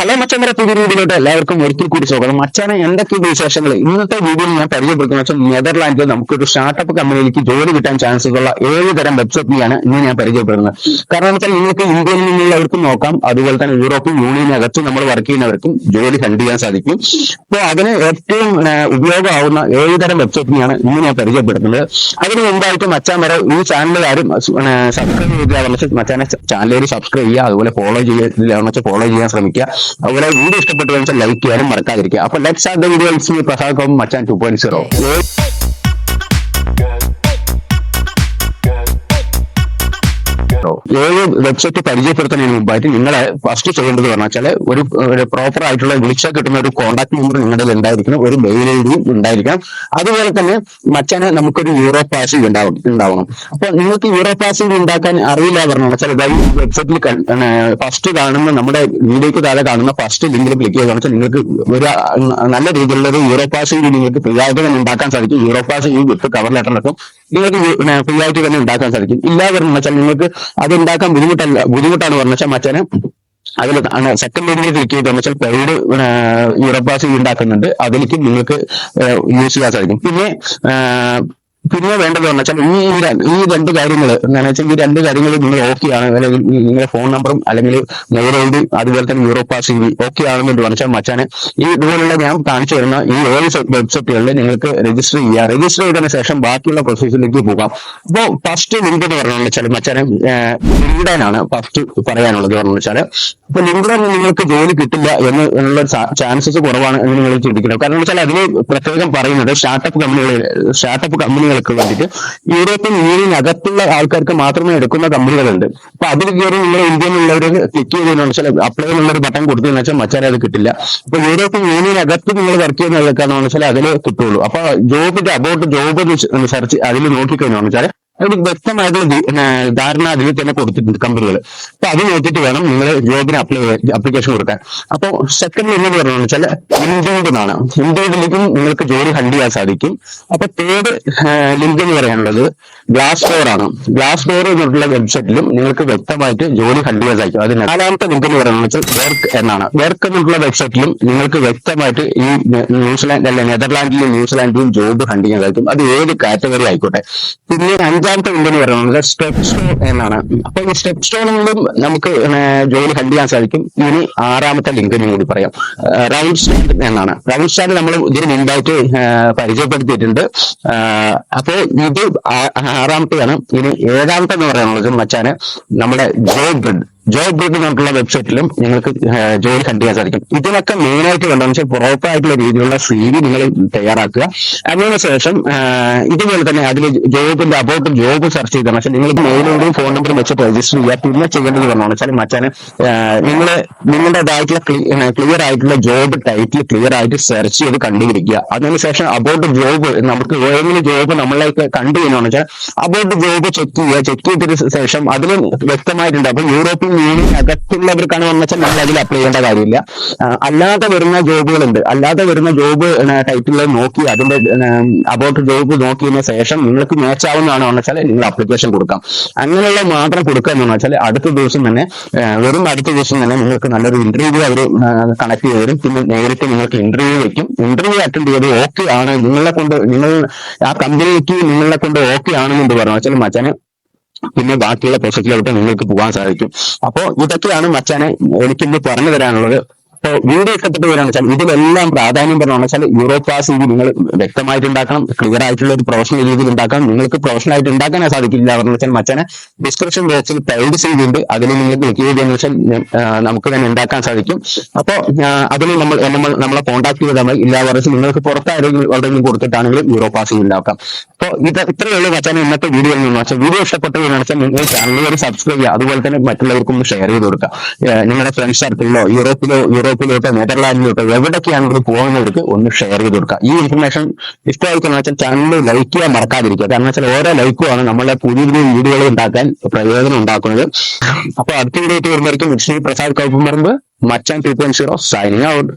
Hello മച്ചമ്മരെ പുതിയ വീഡിയോയിലോട്ട് എല്ലാവർക്കും ഒരിക്കൽ കൂടി സ്വാഗതം. മച്ചാനെ എന്തൊക്കെയുണ്ട് വിശേഷങ്ങൾ ഇന്നത്തെ വീഡിയോയിൽ ഞാൻ പരിചയപ്പെടുത്തുന്ന വെച്ചാൽ നെതർലാൻഡിൽ നമുക്കൊരു സ്റ്റാർട്ടപ്പ് കമ്പനിയിലേക്ക് ജോലി കിട്ടാൻ ചാൻസസ് ഉള്ള ഏഴ് തരം വെബ്സൈറ്റിനെയാണ് ഇന്ന് ഞാൻ പരിചയപ്പെടുന്നത്. കാരണം വെച്ചാൽ നിങ്ങൾക്ക് ഇന്ത്യയിൽ നിന്നുള്ളവർക്കും നോക്കാം. അതുപോലെ തന്നെ യൂറോപ്യൻ യൂണിയനകത്ത് നമ്മൾ വർക്ക് ചെയ്യുന്നവർക്കും ജോലി കണ്ടു ചെയ്യാൻ സാധിക്കും. അപ്പോൾ അതിന് ഏറ്റവും ഉപയോഗമാവുന്ന ഏഴ് തരം വെബ്സൈറ്റിനെയാണ് ഇന്ന് ഞാൻ പരിചയപ്പെടുത്തുന്നത്. അതിന് മുമ്പായിട്ട് മച്ചാൻ വരെ ഈ ചാനൽ ആരും സബ്സ്ക്രൈബ് ചെയ്താൽ മച്ചാനെ ചാനലുകാർ സബ്സ്ക്രൈബ് ചെയ്യുക. അതുപോലെ ഫോളോ ചെയ്യുക. ഫോളോ ചെയ്യാൻ ശ്രമിക്കുക. അതുപോലെ വീഡിയോ ഇഷ്ടപ്പെട്ടു വെച്ചാൽ ലൈക്ക് ചെയ്യാനും മറക്കാതിരിക്കുക അപ്പൊ let's are the video it's Prasad com മച്ചാൻ ടു പോയിന്റ് സീറോ ഏഴ് വെബ്സൈറ്റ് പരിചയപ്പെടുത്തുന്നതിന് മുമ്പായിട്ട് നിങ്ങളെ ഫസ്റ്റ് ചെയ്യേണ്ടത് പറഞ്ഞാൽ വെച്ചാൽ ഒരു പ്രോപ്പർ ആയിട്ടുള്ള വിളിച്ചാൽ കിട്ടുന്ന ഒരു കോൺടാക്ട് നമ്പർ നിങ്ങളുടെ ഉണ്ടായിരിക്കണം ഒരു മെയിൽ ഐ ഡിയും ഉണ്ടായിരിക്കണം. അതുപോലെ തന്നെ മച്ചാന് നമുക്കൊരു യൂറോ പാസ് ഉണ്ടാവും ഉണ്ടാവണം. അപ്പൊ നിങ്ങൾക്ക് യൂറോ പാസ് ഉണ്ടാക്കാൻ അറിയില്ല പറഞ്ഞാൽ വെച്ചാൽ വെബ്സൈറ്റിൽ ഫസ്റ്റ് കാണുന്ന നമ്മുടെ വീഡിയോക്ക് താഴെ കാണുന്ന ഫസ്റ്റ് ലിങ്കിൽ ക്ലിക്ക് ചെയ്താൽ വെച്ചാൽ നിങ്ങൾക്ക് ഒരു നല്ല രീതിയിലുള്ള ഒരു യൂറോ പാസ് നിങ്ങൾക്ക് തന്നെ ഉണ്ടാക്കാൻ സാധിക്കും. യൂറോ പാസ് ഈ കവർ കവർ ലെറ്ററിലൊക്കെ നിങ്ങൾക്ക് ഫ്രീ ആയിട്ട് തന്നെ ഉണ്ടാക്കാൻ സാധിക്കും. ഇല്ല പറഞ്ഞു വെച്ചാൽ നിങ്ങൾക്ക് അത് ഉണ്ടാക്കാൻ ബുദ്ധിമുട്ടല്ല ബുദ്ധിമുട്ടാണ് പറഞ്ഞു വെച്ചാൽ അതിൽ സെക്കൻഡ് ലൈനിൽ ക്ലിക്ക് ചെയ്ത് വെച്ചാൽ പെയ്ഡ് യൂറോപ്പാസ് ഉണ്ടാക്കുന്നുണ്ട്. അതിലേക്ക് നിങ്ങൾക്ക് യൂസ് ചെയ്യാൻ സാധിക്കും. പിന്നെ പിന്നെ വേണ്ടത് എന്ന് വെച്ചാൽ ഈ ഈ രണ്ട് കാര്യങ്ങൾ എന്താണെന്ന് വെച്ചാൽ ഈ രണ്ട് കാര്യങ്ങൾ നിങ്ങൾ ഓക്കെ ആണ്. അല്ലെങ്കിൽ നിങ്ങളുടെ ഫോൺ നമ്പറും അല്ലെങ്കിൽ മെയിൽ ഐ ഡി അതുപോലെ തന്നെ യൂറോപ്പാ സി വി ഓക്കെ ആണെന്ന് വെച്ചാൽ മച്ചാനെ ഈ ഇതുപോലുള്ള ഞാൻ കാണിച്ചു തരുന്ന ഈ ഏഴ് വെബ്സൈറ്റുകളിൽ നിങ്ങൾക്ക് രജിസ്റ്റർ ചെയ്യാം. രജിസ്റ്റർ ചെയ്തതിനു ശേഷം ബാക്കിയുള്ള പ്രൊസീജിയറിലേക്ക് പോകാം. അപ്പോൾ ഫസ്റ്റ് ലിങ്ക് എന്ന് പറഞ്ഞു വെച്ചാൽ മച്ചാനെ ലിങ്ക്ഡൻ ആണ് ഫസ്റ്റ് പറയാനുള്ളത് പറഞ്ഞു വെച്ചാൽ അപ്പൊ ലിങ്ക്ഡൻ നിങ്ങൾക്ക് ജോലി കിട്ടില്ല എന്ന് എന്നുള്ള ചാൻസസ് കുറവാണ് എന്ന് നിങ്ങൾ ചിന്തിക്കണം. കാരണം വെച്ചാൽ അതിന് പ്രത്യേകം പറയുന്നത് സ്റ്റാർട്ടപ്പ് കമ്പനികളിൽ സ്റ്റാർട്ടപ്പ് കമ്പനികൾക്ക് വേണ്ടിയിട്ട് യൂറോപ്യൻ യൂണിയൻ അകത്തുള്ള ആൾക്കാർക്ക് മാത്രമേ എടുക്കുന്ന കമ്പനികളുണ്ട്. അപ്പൊ അതിൽ കയറി നിങ്ങൾ ഇന്ത്യയിലുള്ളവർ ക്ലിക്ക് ചെയ്തതെന്ന് വെച്ചാൽ അപ്ലൈ എന്നുള്ള ഒരു ബട്ടൺ കൊടുത്തതെന്ന് വെച്ചാൽ മച്ചാൻ അത് കിട്ടില്ല. അപ്പൊ യൂറോപ്യൻ യൂണിയൻ അകത്ത് നിങ്ങൾ വർക്ക് ചെയ്യുന്ന ആൾക്കാരെന്ന് വെച്ചാൽ അതിൽ കിട്ടുള്ളൂ. അപ്പൊ ജോബിന്റെ അബൌട്ട് ജോബ് സെർച്ച് അതിൽ നോക്കിക്കഴിഞ്ഞാൽ വെച്ചാൽ ഒരു വ്യക്തമായിട്ടുള്ള ധാരണ അതിൽ തന്നെ കൊടുത്തിട്ടുണ്ട് കമ്പനികൾ അപ്പൊ അത് നോക്കിയിട്ട് വേണം നിങ്ങൾ ജോബിന് അപ്ലൈ അപ്ലിക്കേഷൻ കൊടുക്കാൻ. അപ്പൊ സെക്കൻഡ് എന്ന് പറഞ്ഞു വെച്ചാൽ ഇൻഡീഡ് എന്നാണ് ഇൻഡോഡിലേക്കും നിങ്ങൾക്ക് ജോലി ഹണ്ട് ചെയ്യാൻ സാധിക്കും. അപ്പൊ തേർഡ് ലിങ്ക് എന്ന് പറയാനുള്ളത് ഗ്ലാസ് ഡോർ ആണ്. ഗ്ലാസ് ഡോർ എന്നുള്ള വെബ്സൈറ്റിലും നിങ്ങൾക്ക് വ്യക്തമായിട്ട് ജോലി ഹണ്ട് ചെയ്യാൻ സാധിക്കും. അതിന് നാലാമത്തെ ലിങ്ക് എന്ന് പറയുന്നത് വെച്ചാൽ വർക്ക് എന്നാണ്. വർക്ക് എന്നുള്ള വെബ്സൈറ്റിലും നിങ്ങൾക്ക് വ്യക്തമായിട്ട് ഈ ന്യൂസിലാൻഡ് അല്ലെ നെതർലാൻഡിലും ന്യൂസിലാൻഡിലും ജോബ് ഹണ്ട് ചെയ്യാൻ സാധിക്കും. അത് ഏത് കാറ്റഗറി ആയിക്കോട്ടെ. പിന്നെ അഞ്ചാമത്തെ ലിങ്ക് എന്ന് പറയുന്നത് സ്റ്റെപ്പ് സ്റ്റോൺ എന്നാണ്. അപ്പൊ ഈ സ്റ്റെപ്പ് സ്റ്റോണുകളും നമുക്ക് ജോലി ഹണ്ട് ചെയ്യാൻ സാധിക്കും. ഇനി ആറാമത്തെ ലിങ്കിനും കൂടി പറയാം. റൗണ്ട് സ്റ്റാൻഡ് എന്നാണ്. റൗണ്ട് സ്റ്റാൻഡ് നമ്മൾ ഇതിന് മുൻപായിട്ട് പരിചയപ്പെടുത്തിയിട്ടുണ്ട്. അപ്പോ ഇത് ആറാമത്തെയാണ്. ഇനി ഏഴാമത്തെ എന്ന് പറയാനുള്ളത് മച്ചാന് നമ്മുടെ ജോബ് ബ്രിഡ് ജോബ് ബ്രിഡ് എന്നുള്ള വെബ്സൈറ്റിലും നിങ്ങൾക്ക് ജോലി കണ്ട് ചെയ്യാൻ സാധിക്കും. ഇതിനൊക്കെ മെയിൻ ആയിട്ട് വേണ്ടതെന്ന് വെച്ചാൽ പ്രോപ്പർ ആയിട്ടുള്ള രീതിയിലുള്ള സി വി നിങ്ങൾ തയ്യാറാക്കുക. അതിനു ശേഷം ആ, ഇതുപോലെ തന്നെ അതിൽ ജോബിന്റെ അബൌട്ട് ജോബ് സെർച്ച് ചെയ്താൽ പക്ഷേ നിങ്ങൾ മെയിലോടും ഫോൺ നമ്പറും വെച്ചിട്ട് രജിസ്റ്റർ ചെയ്യുക. പിന്നെ ചെയ്യേണ്ടത് പറഞ്ഞാൽ വെച്ചാൽ മച്ചാന് നിങ്ങൾ നിങ്ങളുടേതായിട്ടുള്ള ക്ലിയർ ആയിട്ടുള്ള ജോബ് ടൈറ്റിൽ ക്ലിയർ ആയിട്ട് സെർച്ച് ചെയ്ത് കണ്ടുപിടിക്കുക. അതിനുശേഷം അബൌട്ട് ജോബ് നമുക്ക് ഏതെങ്കിലും ജോബ് നമ്മളേക്ക് കണ്ടു കഴിഞ്ഞാൽ അബൌട്ട് ജോബ് ചെക്ക് ചെയ്യുക. ചെക്ക് ചെയ്തതിന് ശേഷം അതിലും വ്യക്തമായിട്ടുണ്ട്. അപ്പൊ യൂറോപ്യൻ യൂണിയൻ അകത്തുള്ളവർക്കാണ് വന്നു വെച്ചാൽ നമ്മൾ അതിൽ അപ്ലൈ ചെയ്യേണ്ട കാര്യമില്ല. അല്ലാതെ വരുന്ന ജോബുകളുണ്ട്. അല്ലാതെ വരുന്ന ജോബ് ടൈറ്റിൽ നോക്കി അതിന്റെ അബൌട്ട് ജോബ് നോക്കിയതിന് ശേഷം നിങ്ങൾക്ക് മാച്ച് ആവുന്നതാണ് വെച്ചാൽ നിങ്ങൾ അപ്ലിക്കേഷൻ കൊടുക്കാം. അങ്ങനെയുള്ള മാത്രം കൊടുക്കുക എന്ന് വെച്ചാൽ അടുത്ത ദിവസം തന്നെ വെറും അടുത്ത ദിവസം തന്നെ നിങ്ങൾക്ക് നല്ലൊരു ഇന്റർവ്യൂ അവർ കണക്ട് ചെയ്ത് തരും. പിന്നെ നേരിട്ട് നിങ്ങൾക്ക് ഇന്റർവ്യൂ വെക്കും. ഇന്റർവ്യൂ അറ്റൻഡ് ചെയ്ത് ഓക്കെ ആണ്. നിങ്ങളെ കൊണ്ട് നിങ്ങൾ ആ കമ്പനിക്ക് നിങ്ങളെ കൊണ്ട് ഓക്കെ ആണെന്ന് പറഞ്ഞു വെച്ചാൽ മച്ചാന് പിന്നെ ബാക്കിയുള്ള പ്രോസസ്സിലോട്ട് നിങ്ങൾക്ക് പോകാൻ സാധിക്കും. അപ്പോൾ ഇതൊക്കെയാണ് മച്ചാനെ എനിക്കിന്ന് പറഞ്ഞു തരാനുള്ളത് അപ്പോൾ വീഡിയോ ഇഷ്ടപ്പെട്ട് വരാന്ന് വെച്ചാൽ ഇതിലെല്ലാം പ്രാധാന്യം എന്ന് വെച്ചാൽ യൂറോപ്പാസ് ഇത് നിങ്ങൾ വ്യക്തമായിട്ട് ഉണ്ടാക്കണം ക്ലിയർ ആയിട്ടുള്ള ഒരു പ്രൊഫഷണൽ രീതിയിൽ ഉണ്ടാക്കണം. നിങ്ങൾക്ക് പ്രൊഫഷണൽ ആയിട്ട് ഉണ്ടാക്കാനേ സാധിക്കില്ല എന്ന് വെച്ചാൽ മച്ചാനെ ഡിസ്ക്രിപ്ഷൻ ബോക്സിൽ പെയ്ഡ് ഉണ്ട് അതിൽ നിങ്ങൾ ക്ലിക്ക് ചെയ്തെന്ന് വെച്ചാൽ നമുക്ക് തന്നെ ഉണ്ടാക്കാൻ സാധിക്കും. അപ്പോൾ അതിൽ നമ്മൾ നമ്മൾ നമ്മളെ കോൺടാക്ട് ചെയ്താൽ മതി ഇല്ല പറഞ്ഞാൽ നിങ്ങൾക്ക് പുറത്താരെങ്കിലും എവിടെയെങ്കിലും കൊടുത്തിട്ടാണെങ്കിലും യൂറോപ്പാസ് ഉണ്ടാക്കാം. അപ്പോൾ ഇത് ഇത്രയേ ഉള്ളൂ മച്ചാനെ ഇന്നത്തെ വീഡിയോ എന്ന് വെച്ചാൽ വീഡിയോ ഇഷ്ടപ്പെട്ടത് വെച്ചാൽ നിങ്ങൾ ചാനൽ സബ്സ്ക്രൈബ് ചെയ്യുക. അതുപോലെ തന്നെ മറ്റുള്ളവർക്കും ഷെയർ ചെയ്ത് കൊടുക്കുക. നിങ്ങളുടെ ഫ്രണ്ട്സ് സർക്കിളിലോ യൂറോപ്പിലോ യൂറോപ്പിലോട്ടോ നെതർലാൻഡിലോട്ടോ എവിടേക്കാണെങ്കിലും പോകുന്നവർക്ക് ഒന്ന് ഷെയർ ചെയ്ത് കൊടുക്കുക ഈ ഇൻഫർമേഷൻ ഇഷ്ടമായിരിക്കുന്ന വെച്ചാൽ ചാനൽ ലൈക്ക് ചെയ്യാൻ മറക്കാതിരിക്കുക. കാരണം വെച്ചാൽ ഓരോ ലൈക്കുമാണ് നമ്മളെ പുതിയ പുതിയ വീഡിയോകൾ ഉണ്ടാക്കാൻ പ്രയോജനം ഉണ്ടാക്കുന്നത്. അപ്പൊ അടുത്ത വീഡിയോ വരുമ്പോഴേക്കും പ്രസാദ് കൗപ്പും പറമ്പ് മച്ചാൻ two point zero signing out